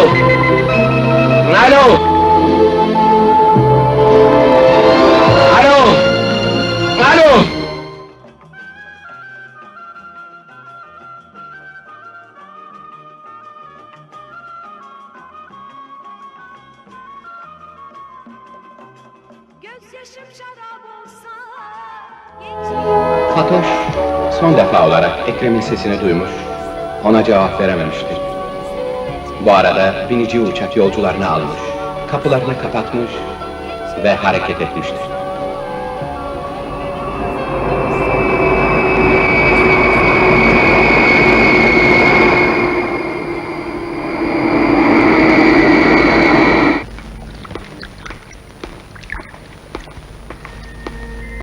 Alo! Alo! Alo! Fatoş son defa olarak Ekrem'in sesini duymuş, ona cevap verememişti. Bu arada binici uçak yolcularını almış, kapılarını kapatmış ve hareket etmiştir.